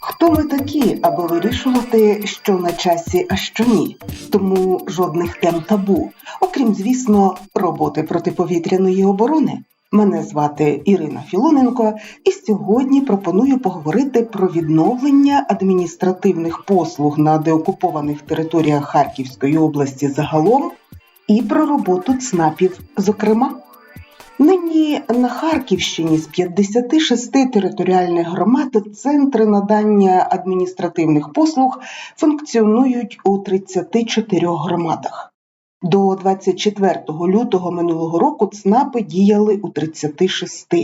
Хто ми такі, аби вирішувати, що на часі, а що ні? Тому жодних тем табу, окрім, звісно, роботи протиповітряної оборони. Мене звати Ірина Філоненко, і сьогодні пропоную поговорити про відновлення адміністративних послуг на деокупованих територіях Харківської області загалом і про роботу ЦНАПів, зокрема. Нині на Харківщині з 56 територіальних громад центри надання адміністративних послуг функціонують у 34 громадах. До 24 лютого минулого року ЦНАПи діяли у 36.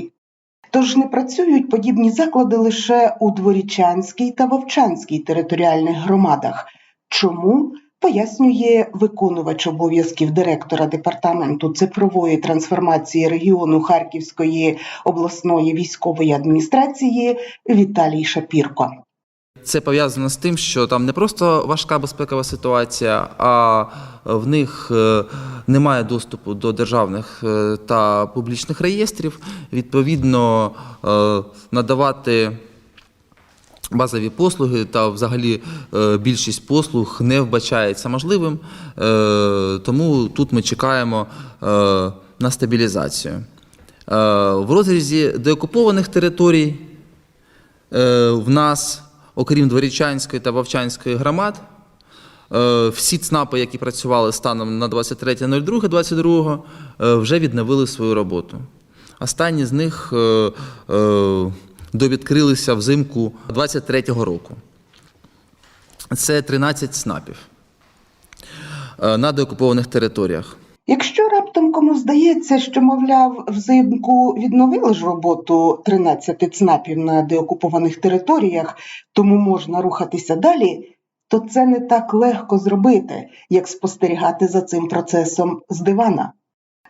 Тож не працюють подібні заклади лише у Дворічанській та Вовчанській територіальних громадах. Чому? Пояснює виконувач обов'язків директора департаменту цифрової трансформації регіону Харківської обласної військової адміністрації Віталій Шапірко. Це пов'язано з тим, що там не просто важка безпекова ситуація, а в них е, немає доступу до державних е, та публічних реєстрів. Відповідно, е, надавати базові послуги та взагалі е, більшість послуг не вбачається можливим. Е, Тому тут ми чекаємо е, на стабілізацію. В розрізі деокупованих територій в нас, окрім Дворічанської та Вовчанської громад, всі ЦНАПи, які працювали станом на 23.02.22, е, вже відновили свою роботу. Останні з них довідкрилися взимку 23-го року. Це 13 ЦНАПів е, на деокупованих територіях. Якщо раптом кому здається, що, мовляв, взимку відновили ж роботу 13 ЦНАПів на деокупованих територіях, тому можна рухатися далі, то це не так легко зробити, як спостерігати за цим процесом з дивана.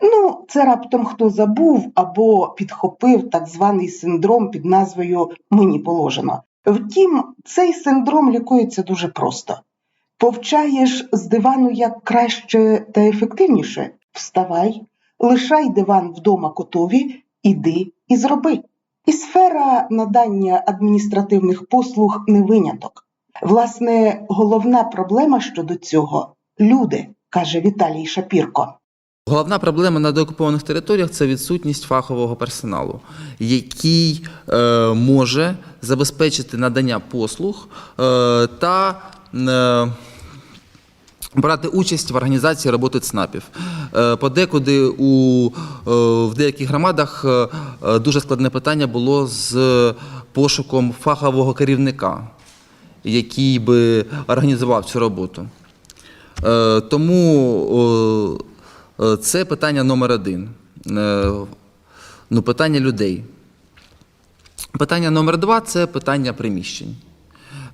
Ну, це раптом хто забув або підхопив так званий синдром під назвою Мені положено. Втім, цей синдром лікується дуже просто. Повчаєш з дивану як краще та ефективніше. Вставай, лишай диван вдома котові, іди і зроби. І сфера надання адміністративних послуг не виняток. Власне, головна проблема щодо цього люди, каже Віталій Шапірко. Головна проблема на деокупованих територіях це відсутність фахового персоналу, який е, може забезпечити надання послуг е, та е, брати участь в організації роботи ЦНАПів. Е, подекуди у, е, в деяких громадах е, е, дуже складне питання було з пошуком фахового керівника, який би організував цю роботу. Е, Тому е, це питання номер один. Е, Ну, питання людей. Питання номер два це питання приміщень.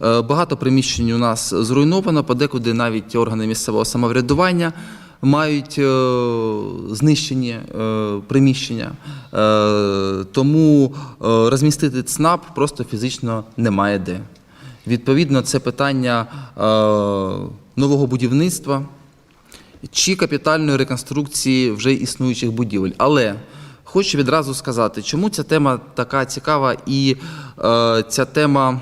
Е, Багато приміщень у нас зруйновано, подекуди навіть органи місцевого самоврядування мають е, знищені е, приміщення. Е, Тому е, розмістити ЦНАП просто фізично немає де. Відповідно, це питання е, нового будівництва чи капітальної реконструкції вже існуючих будівель. Але хочу відразу сказати, чому ця тема така цікава і е, ця тема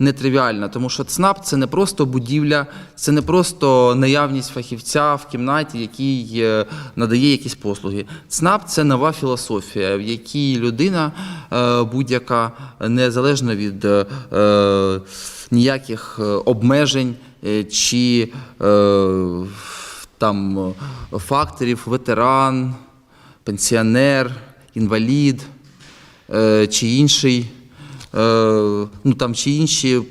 нетривіальна, тому що ЦНАП це не просто будівля, це не просто наявність фахівця в кімнаті, який е, надає якісь послуги. ЦНАП це нова філософія, в якій людина е, будь-яка незалежно від е, е, ніяких обмежень чи е, там е, факторів ветеран, пенсіонер, інвалід е, чи інший. е, Ну там чи інші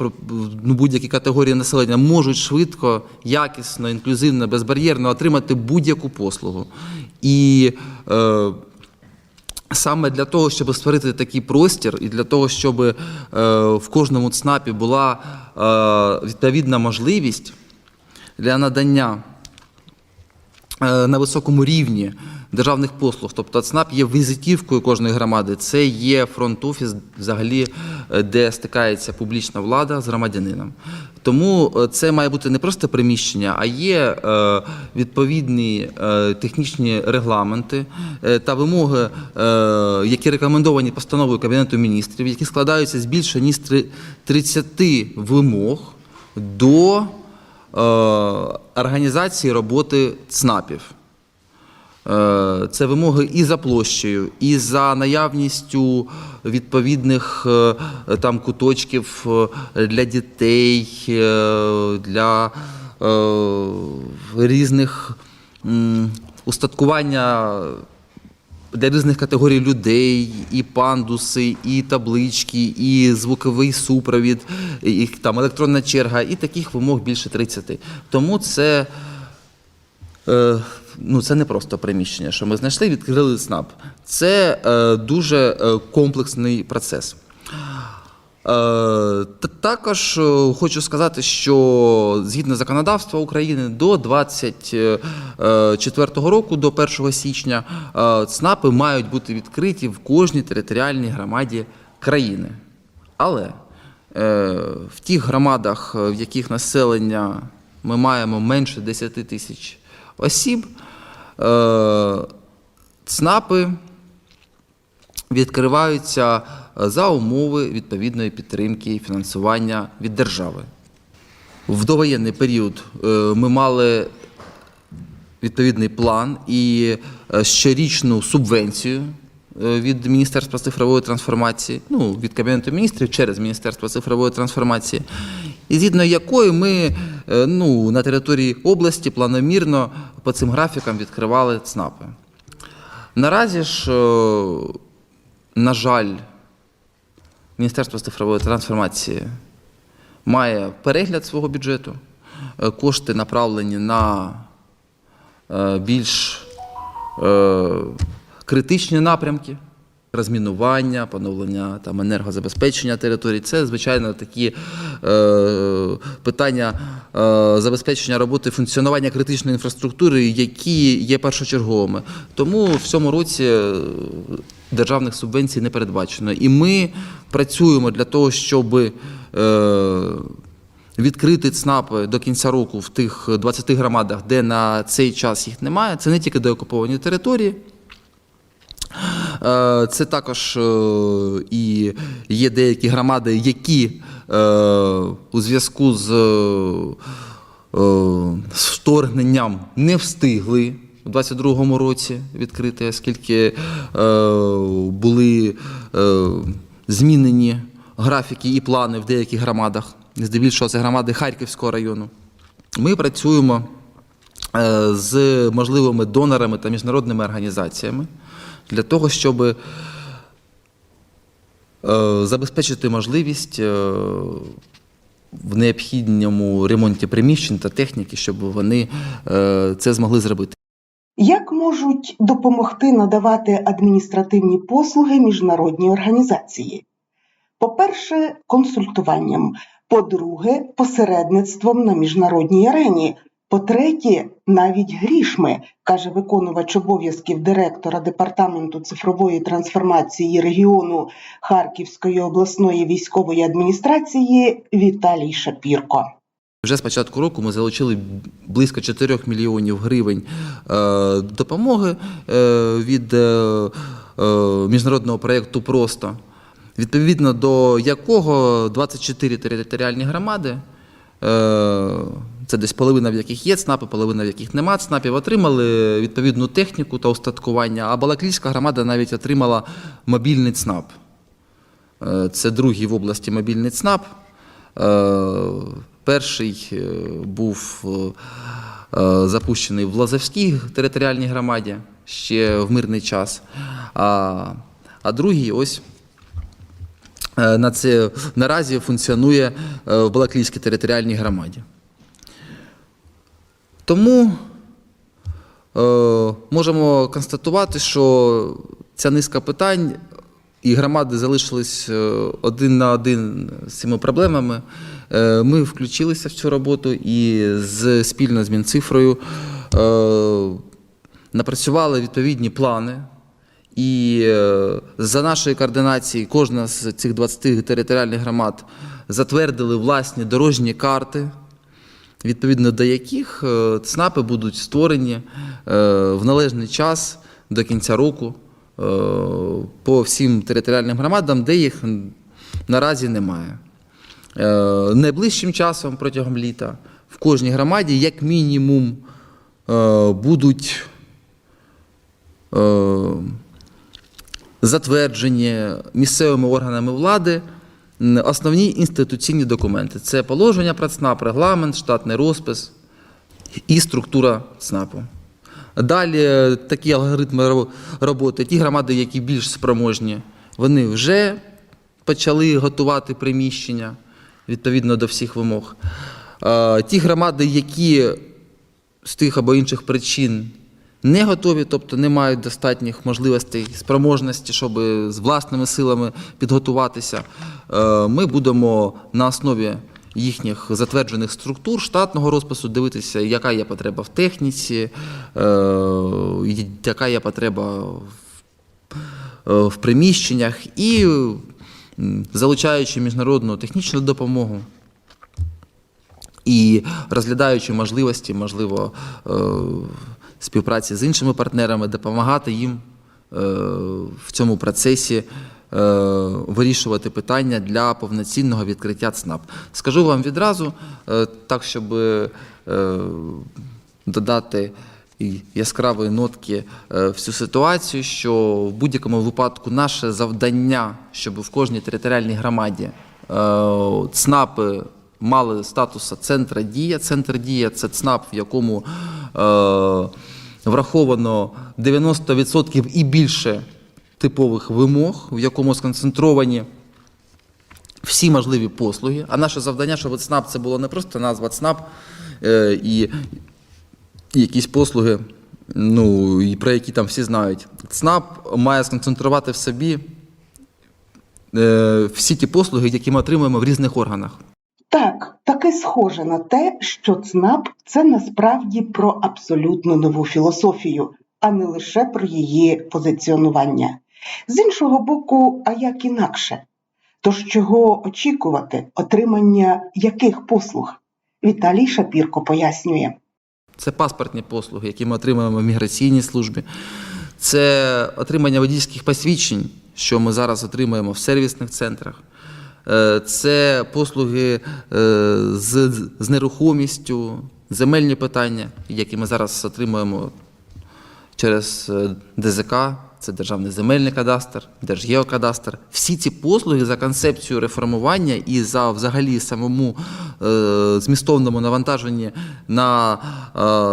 ну, будь-які категорії населення можуть швидко, якісно, інклюзивно, безбар'єрно отримати будь-яку послугу. І е, Саме для того, щоб створити такий простір, і для того, щоб е, в кожному ЦНАПі була е, відповідна можливість для надання на високому рівні державних послуг. Тобто ЦНАП є візитівкою кожної громади. Це є фронт-офіс, взагалі, е, де стикається публічна влада з громадянином. Тому е, це має бути не просто приміщення, а є е, відповідні е, технічні регламенти е, та вимоги, е, які рекомендовані постановою Кабінету міністрів, які складаються з більше ніж 30 вимог до е, організації роботи ЦНАПів. Е, Це вимоги і за площею, і за наявністю відповідних е, там куточків е, для дітей, е, для е, різних устаткування для різних категорій людей, і пандуси, і таблички, і звуковий супровід, і там електронна черга, і таких вимог більше 30. Тому це. Е, ну, це не просто приміщення, що ми знайшли, відкрили СНАП. Це е, дуже е, комплексний процес. Е, Також е, хочу сказати, що згідно законодавства України до 24 року, до 1 січня, е, ЦНАПи мають бути відкриті в кожній територіальній громаді країни. Але е, в тих громадах, е, в яких населення ми маємо менше 10 тисяч осіб, е, ЦНАПи відкриваються е, за умови відповідної підтримки фінансування від держави. В довоєнний період е, ми мали відповідний план і е, щорічну субвенцію е, від Міністерства цифрової трансформації, ну, від Кабінету міністрів через Міністерство цифрової трансформації, і згідно якої ми ну, на території області планомірно по цим графікам відкривали ЦНАПи. Наразі ж, на жаль, Міністерство цифрової трансформації має перегляд свого бюджету. Е, Кошти направлені на е, більш е, критичні напрямки. Розмінування, поновлення там, енергозабезпечення територій це, звичайно, такі е, питання е, забезпечення роботи функціонування критичної інфраструктури, які є першочерговими. Тому в цьому році державних субвенцій не передбачено. І ми працюємо для того, щоб е, відкрити ЦНАПи до кінця року в тих 20 громадах, де на цей час їх немає. Це не тільки деокуповані території. Е, Це також е, і є деякі громади, які у зв'язку з, вторгненням не встигли у 22-му році відкрити, оскільки були змінені графіки і плани в деяких громадах. Здебільшого це громади Харківського району. Ми працюємо е, з можливими донорами та міжнародними організаціями для того, щоб е, забезпечити можливість е, в необхідному ремонті приміщень та техніки, щоб вони це змогли зробити. Як можуть допомогти надавати адміністративні послуги міжнародні організації? По-перше, консультуванням, по-друге, посередництвом на міжнародній арені. По-третє, навіть грішми, каже виконувач обов'язків директора департаменту цифрової трансформації регіону Харківської обласної військової адміністрації Віталій Шапірко. Вже з початку року ми залучили близько 4 мільйонів гривень е, допомоги е, від е, міжнародного проєкту Просто, відповідно до якого 24 територіальні громади, це десь половина в яких є ЦНАПи, половина в яких нема ЦНАПів, отримали відповідну техніку та устаткування, а Балаклійська громада навіть отримала мобільний ЦНАП. Це другий в області мобільний ЦНАП. Перший е, був е, е, запущений в Лазовській територіальній громаді ще в мирний час. А, а другий ось на це, наразі функціонує в Балаклійській територіальній громаді. Тому можемо констатувати, що ця низка питань і громади залишились е, один на один з цими проблемами. Е, Ми включилися в цю роботу і з, спільно з Мінцифрою е, напрацювали відповідні плани. І за нашої координації кожна з цих 20 територіальних громад затвердили власні дорожні карти, відповідно до яких ЦНАПи будуть створені в належний час до кінця року по всім територіальним громадам, де їх наразі немає. Е, Найближчим часом протягом літа в кожній громаді, як мінімум, е, будуть е, затверджені місцевими органами влади основні інституційні документи. Це положення про ЦНАП, регламент, штатний розпис і структура ЦНАПу. Далі е, такі алгоритми роботи. Ті громади, які більш спроможні, вони вже почали готувати приміщення відповідно до всіх вимог. Е, Ті громади, які з тих або інших причин не готові, тобто не мають достатніх можливостей, спроможності, щоб з власними силами підготуватися. Е, Ми будемо на основі їхніх затверджених структур штатного розпису дивитися, яка є потреба в техніці, е, яка є потреба в е, приміщеннях і залучаючи міжнародну технічну допомогу і розглядаючи можливості, можливо, е, співпраці з іншими партнерами, допомагати їм в цьому процесі вирішувати питання для повноцінного відкриття ЦНАП. Скажу вам відразу, е, так, щоб е, додати яскравої нотки е, в цю ситуацію, що в будь-якому випадку наше завдання, щоб в кожній територіальній громаді е, ЦНАПи мали статус центра дія. Центр дія це ЦНАП, в якому е, враховано 90% і більше типових вимог, в якому сконцентровані всі можливі послуги. А наше завдання, щоб ЦНАП це було не просто назва ЦНАП е, і, якісь послуги, ну, і про які там всі знають. ЦНАП має сконцентрувати в собі е, всі ті послуги, які ми отримуємо в різних органах. Так, таке схоже на те, що ЦНАП це насправді про абсолютно нову філософію, а не лише про її позиціонування. З іншого боку, а як інакше? Тож чого очікувати, отримання яких послуг? Віталій Шапірко пояснює. Це паспортні послуги, які ми отримуємо в міграційній службі. Це отримання водійських посвідчень, що ми зараз отримуємо в сервісних центрах. Е, Це послуги е, з, з нерухомістю, земельні питання, які ми зараз отримуємо через е, ДЗК, це Державний земельний кадастр, Держгеокадастр. Всі ці послуги за концепцією реформування і за взагалі самому е, змістовному навантаженні на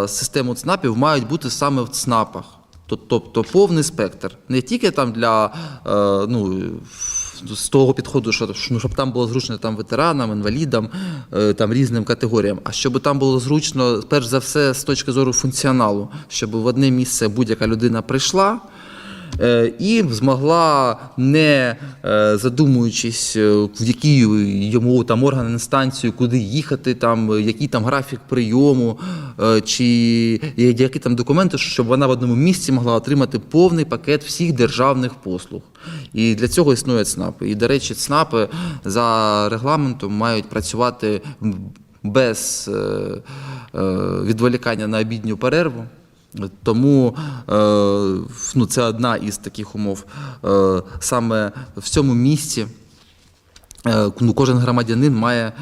е, систему ЦНАПів мають бути саме в ЦНАПах. Тобто повний спектр. Не тільки там для е, ну, з того підходу, що ну, щоб там було зручно там, ветеранам, інвалідам, е, там, різним категоріям, а щоб там було зручно, перш за все, з точки зору функціоналу, щоб в одне місце будь-яка людина прийшла. Е, І змогла, не е, задумуючись, е, в які йому там органи інстанцію, куди їхати, там, який там графік прийому, чи які там документи, щоб вона в одному місці могла отримати повний пакет всіх державних послуг. І для цього існує ЦНАПи. І, до речі, ЦНАПи за регламентом мають працювати без відволікання на обідню перерву. Тому е, ну, це одна із таких умов. Е, саме в цьому місці е, ну, кожен громадянин має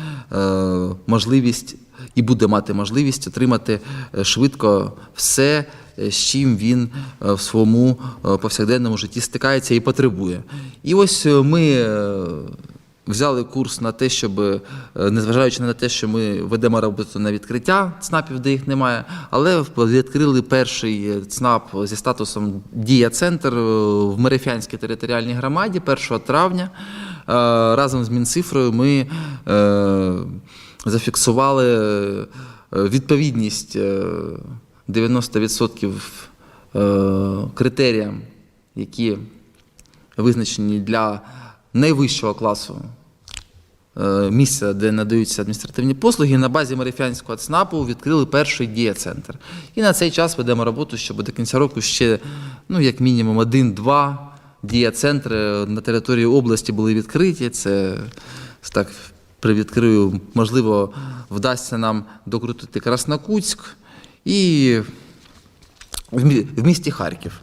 можливість і буде мати можливість отримати швидко все, з чим він в своєму повсякденному житті стикається і потребує. І ось ми. Е, Взяли курс на те, щоб, е, незважаючи на те, що ми ведемо роботу на відкриття ЦНАПів, де їх немає, але відкрили перший ЦНАП зі статусом Дія Центр е, в Мерефянській територіальній громаді 1 травня. Е, Разом з Мінцифрою ми е, зафіксували е, відповідність е, 90% е, критеріям, які визначені для найвищого класу е, місця, де надаються адміністративні послуги, на базі Марифянського ЦНАПу відкрили перший дієцентр. І на цей час ведемо роботу, щоб до кінця року ще, ну, як мінімум, один-два дієцентри на території області були відкриті. Це так привідкрию, можливо, вдасться нам докрутити Краснокутськ і в місті Харків.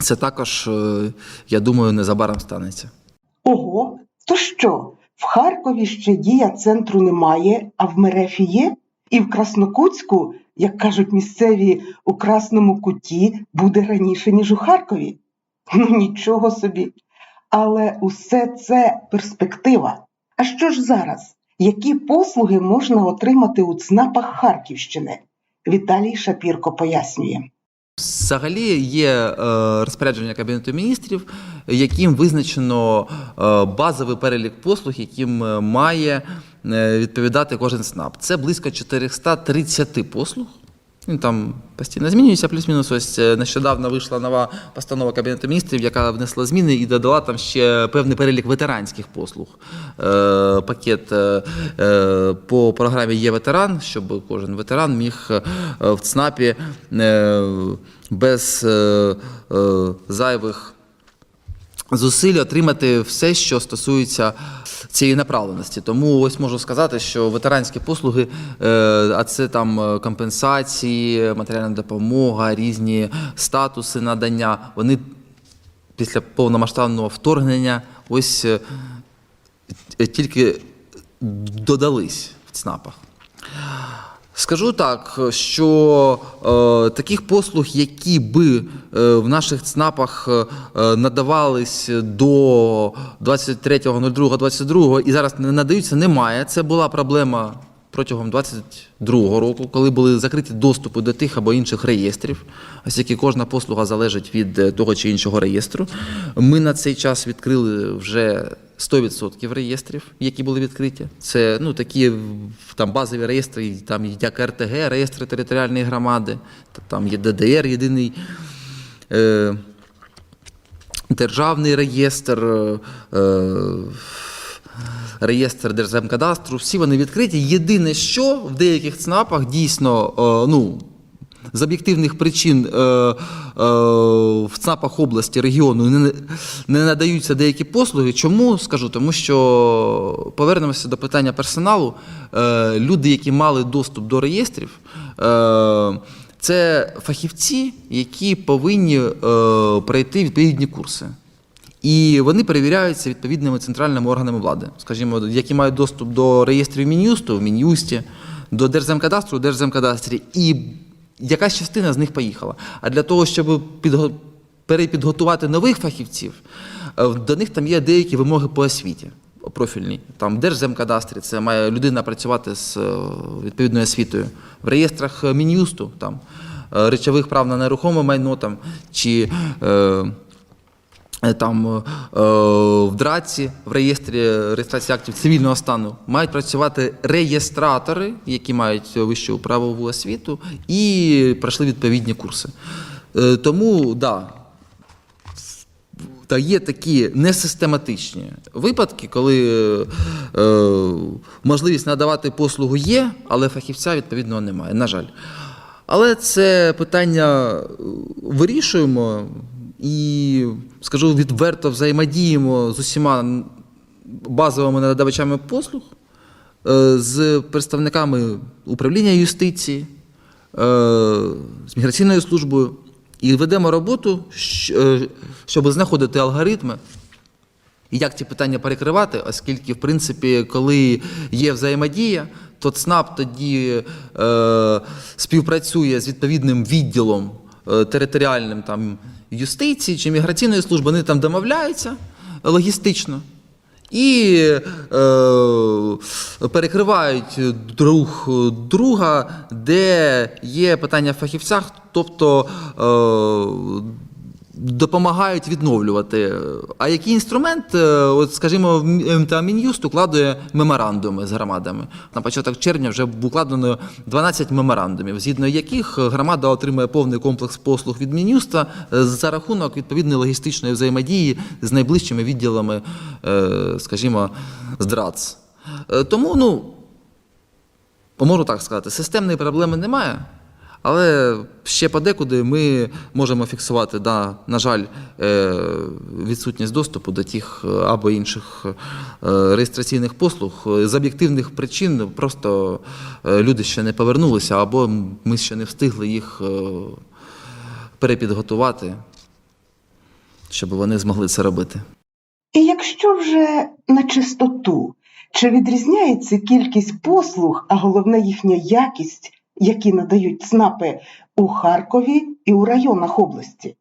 Це також, е, я думаю, незабаром станеться. Ого, то що? В Харкові ще дія центру немає, а в Мерефі є? І в Краснокутську, як кажуть місцеві, у Красному куті буде раніше, ніж у Харкові. Ну нічого собі. Але усе це перспектива. А що ж зараз? Які послуги можна отримати у ЦНАПах Харківщини? Віталій Шапірко пояснює. Взагалі є е, розпорядження Кабінету міністрів, яким визначено е, базовий перелік послуг, яким е, має відповідати кожен СНАП. Це близько 430 послуг. Він там постійно змінюється, плюс-мінус. Ось е, нещодавно вийшла нова постанова Кабінету міністрів, яка внесла зміни і додала там ще певний перелік ветеранських послуг. Е, Пакет е, е, по програмі є ветеран, щоб кожен ветеран міг е, в ЦНАПі без зайвих зусиль отримати все, що стосується цієї направленості. Тому ось можу сказати, що ветеранські послуги, е, а це там е, компенсації, матеріальна допомога, різні статуси надання, вони після повномасштабного вторгнення ось е, тільки додались в ЦНАПах. Скажу так, що е, таких послуг, які би е, в наших ЦНАПах е, е, надавались до 23.02.22 і зараз не надаються, немає. Це була проблема протягом 22 року, коли були закриті доступи до тих або інших реєстрів, оскільки кожна послуга залежить від е, того чи іншого реєстру. Ми на цей час відкрили вже 100% реєстрів, які були відкриті. Це ну, такі там, базові реєстри, там як РТГ, реєстри територіальної громади, там є ДДР, єдиний е, державний реєстр. Е, Реєстр Держземкадастру, всі вони відкриті. Єдине, що в деяких ЦНАПах дійсно е, ну, з об'єктивних причин е, е, в ЦНАПах області, регіону не, надаються деякі послуги. Чому скажу? Тому що повернемося до питання персоналу. Е, люди, які мали доступ до реєстрів, це фахівці, які повинні пройти відповідні курси. І вони перевіряються відповідними центральними органами влади, скажімо, які мають доступ до реєстрів Мін'юсту в Мін'юсті, до Держземкадастру в Держземкадастрі, і якась частина з них поїхала. А для того, щоб підго... перепідготувати нових фахівців, е, до них там є деякі вимоги по освіті профільні. Там Держземкадастрі це має людина працювати з е, відповідною освітою. В реєстрах Мін'юсту там е, речових прав на нерухоме майно там чи. Е, Е, там е, в ДРАЦі, в реєстрі реєстрації актів цивільного стану мають працювати реєстратори, які мають вищу правову освіту і пройшли відповідні курси. Е, Тому, да, та є такі несистематичні випадки, коли е, можливість надавати послугу є, але фахівця відповідного немає. На жаль. Але це питання е, вирішуємо і, скажу відверто, взаємодіємо з усіма базовими надавачами послуг, е, з представниками управління юстиції, е, з міграційною службою. І ведемо роботу, е, щоб знаходити алгоритми, і як ці питання перекривати, оскільки, в принципі, коли є взаємодія, то ЦНАП тоді співпрацює з відповідним відділом територіальним там, юстиції чи міграційної служби, вони там домовляються логістично. І е, перекривають друг друга, де є питання в фахівцях, тобто е, допомагають відновлювати. А який інструмент, е, от, скажімо, МТА Мін'юст укладує меморандуми з громадами. На початок червня вже укладено 12 меморандумів, згідно яких громада отримує повний комплекс послуг від Мін'юста е, за рахунок відповідної логістичної взаємодії з найближчими відділами, е, скажімо, з ДРАЦ. Е, Тому, ну, можу так сказати, системної проблеми немає. Але ще подекуди ми можемо фіксувати, да, на жаль, е, відсутність доступу до тих е, або інших е, реєстраційних послуг з об'єктивних причин. Просто люди ще не повернулися, або ми ще не встигли їх перепідготувати, щоб вони змогли це робити. І якщо вже на чистоту, чи відрізняється кількість послуг, а головне їхня якість, які надають ЦНАПи у Харкові і у районах області?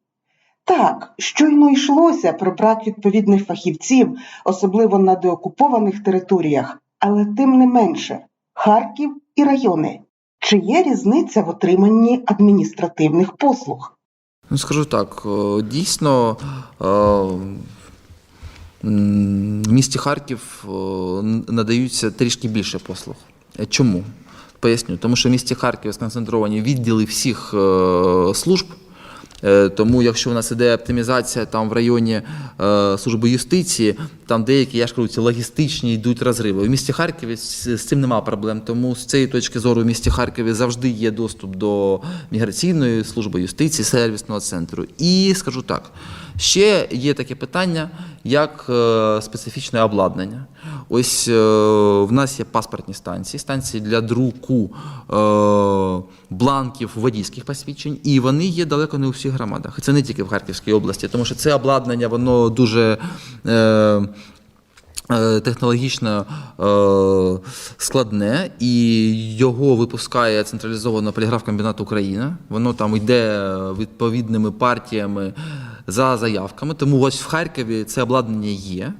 Так, щойно йшлося про брак відповідних фахівців, особливо на деокупованих територіях, але тим не менше, Харків і райони. Чи є різниця в отриманні адміністративних послуг? Ну, скажу так, е, дійсно. е, В місті Харків е, надаються трішки більше послуг. Чому? Поясню. Тому що в місті Харків сконцентровані відділи всіх е, служб. Е, Тому, якщо у нас іде оптимізація там в районі е, служби юстиції, там деякі, я ж кажу, ці логістичні йдуть розриви. В місті Харкові з, з цим немає проблем. Тому з цієї точки зору в місті Харкові завжди є доступ до міграційної служби юстиції, сервісного центру. І скажу так, ще є таке питання, як е, специфічне обладнання. Ось е, в нас є паспортні станції, станції для друку е, бланків водійських посвідчень, і вони є далеко не у всіх громадах. Це не тільки в Харківській області, тому що це обладнання, воно дуже. Е, Технологічно е, складне, і його випускає централізовано поліграфкомбінат Україна. Воно там йде відповідними партіями за заявками. Тому ось в Харкові це обладнання є.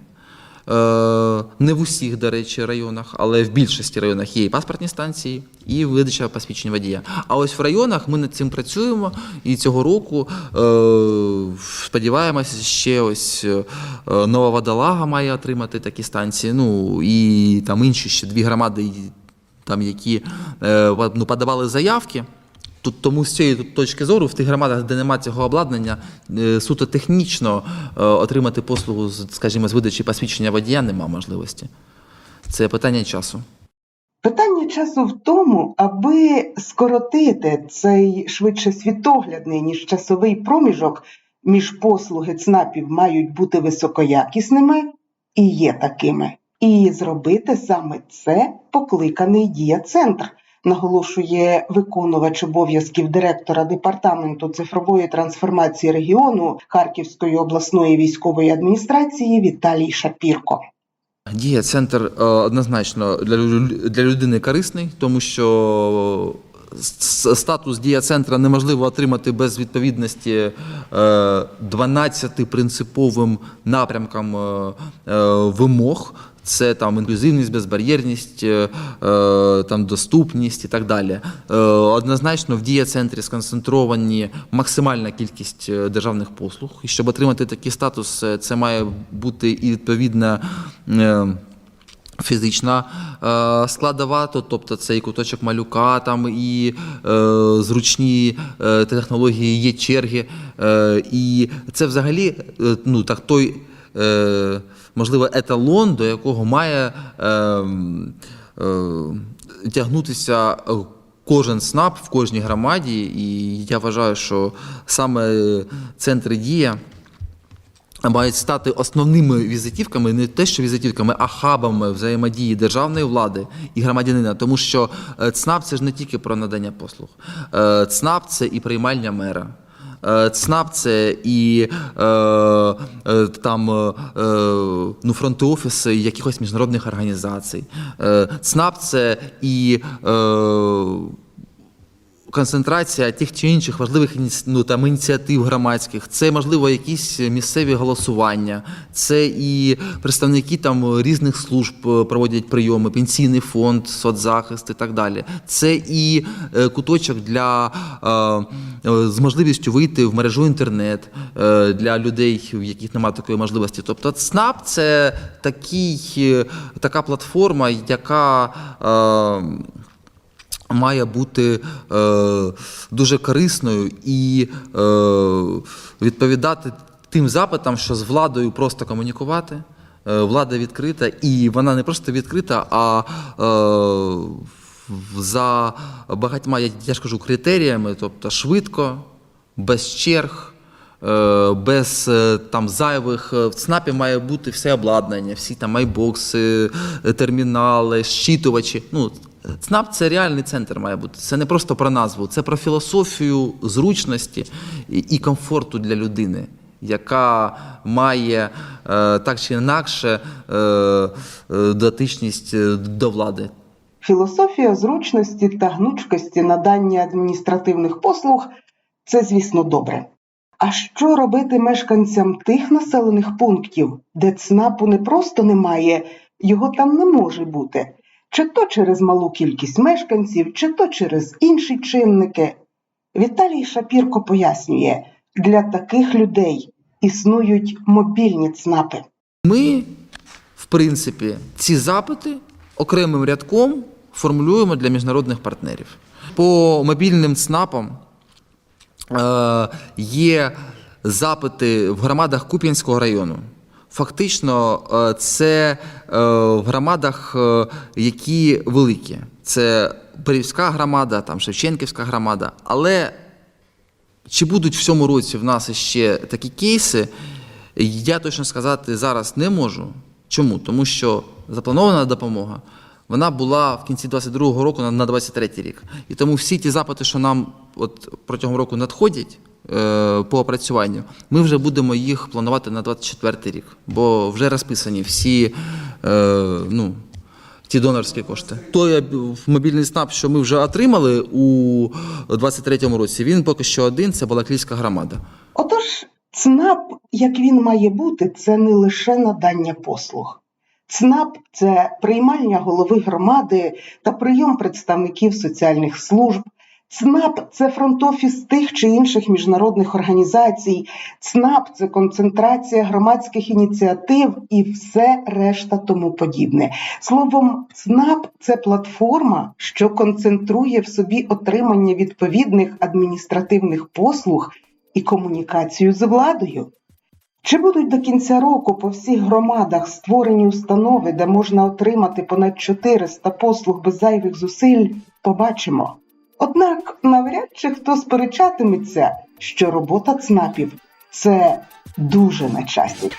Е, Не в усіх, до речі, районах, але в більшості районах є і паспортні станції, і видача посвідчень водія. А ось в районах ми над цим працюємо, і цього року е, сподіваємося, ще ось е, нова водолага має отримати такі станції. Ну і там інші ще дві громади, там які ну, подавали заявки. Тут тому з цієї точки зору, в тих громадах, де немає цього обладнання, е, суто технічно е, отримати послугу, скажімо, з видачі посвідчення водія немає можливості. Це питання часу. Питання часу в тому, аби скоротити цей швидше світоглядний, ніж часовий проміжок між послуги ЦНАПів мають бути високоякісними і є такими. І зробити саме це покликаний дія-центр, наголошує виконувач обов'язків директора департаменту цифрової трансформації регіону Харківської обласної військової адміністрації Віталій Шапірко. Дія центр е, однозначно для, людини корисний, тому що статус дія центра неможливо отримати без відповідності е, 12 принциповим напрямкам е, е, вимог. Це там інклюзивність, безбар'єрність, е, е, там доступність і так далі. Е, Однозначно в дія центрі сконцентровані максимальна кількість державних послуг. І щоб отримати такий статус, це має бути і відповідна. Фізична складова, то- тобто це і куточок малюка, там і зручні технології, є черги. І це взагалі ну, так, той, можливо, еталон, до якого має е, е, тягнутися кожен СНАП в кожній громаді. І я вважаю, що саме центри дія мають стати основними візитівками, не те, що візитівками, а хабами взаємодії державної влади і громадянина. Тому що е, ЦНАП це ж не тільки про надання послуг. Е, ЦНАП це і приймальня мера. Е, ЦНАП це і е, е, там ну, фронти офіси якихось міжнародних організацій. ЦНАП це і концентрація тих чи інших важливих ну, там, ініціатив громадських, це можливо якісь місцеві голосування, це і представники там різних служб проводять прийоми, пенсійний фонд, соцзахист і так далі. Це і куточок для з можливістю вийти в мережу інтернет е, для людей, в яких немає такої можливості. Тобто ЦНАП це такий, е, така платформа, яка е, має бути е, дуже корисною і е, відповідати тим запитам, що з владою просто комунікувати. Е, влада відкрита, і вона не просто відкрита, а е, за багатьма, я, ж кажу, критеріями, тобто швидко, без черг. е, Без е, там зайвих е, в ЦНАПі має бути все обладнання, всі там майбокси, е, термінали, щитувачі. Ну, ЦНАП це реальний центр має бути. Це не просто про назву, це про філософію зручності і, комфорту для людини, яка має так чи інакше дотичність до влади. Філософія зручності та гнучкості надання адміністративних послуг це, звісно, добре. А що робити мешканцям тих населених пунктів, де ЦНАПу не просто немає, його там не може бути, чи то через малу кількість мешканців, чи то через інші чинники? Віталій Шапірко пояснює, для таких людей існують мобільні ЦНАПи. Ми, в принципі, ці запити окремим рядком формулюємо для міжнародних партнерів. По мобільним ЦНАПам е, є запити в громадах Куп'янського району. Фактично, е, це е, в громадах, які великі. Це Перівська громада, там Шевченківська громада. Але чи будуть в цьому році в нас ще такі кейси, я точно сказати зараз не можу. Чому? Тому що запланована допомога вона була в кінці 22-го року на- на 23-й рік. І тому всі ті запити, що нам от протягом року надходять е, по опрацюванню, ми вже будемо їх планувати на 24-й рік, бо вже розписані всі е, ну, ті донорські кошти. Той мобільний СНАП, що ми вже отримали у 23-му році, він поки що один це Балаклійська громада. Отож, ЦНАП, як він має бути, це не лише надання послуг. ЦНАП це приймальня голови громади та прийом представників соціальних служб. ЦНАП це фронт-офіс тих чи інших міжнародних організацій. ЦНАП це концентрація громадських ініціатив і все решта тому подібне. Словом, ЦНАП це платформа, що концентрує в собі отримання відповідних адміністративних послуг і комунікацію з владою. Чи будуть до кінця року по всіх громадах створені установи, де можна отримати понад 400 послуг без зайвих зусиль, побачимо. Однак навряд чи хто сперечатиметься, що робота ЦНАПів це дуже на часі.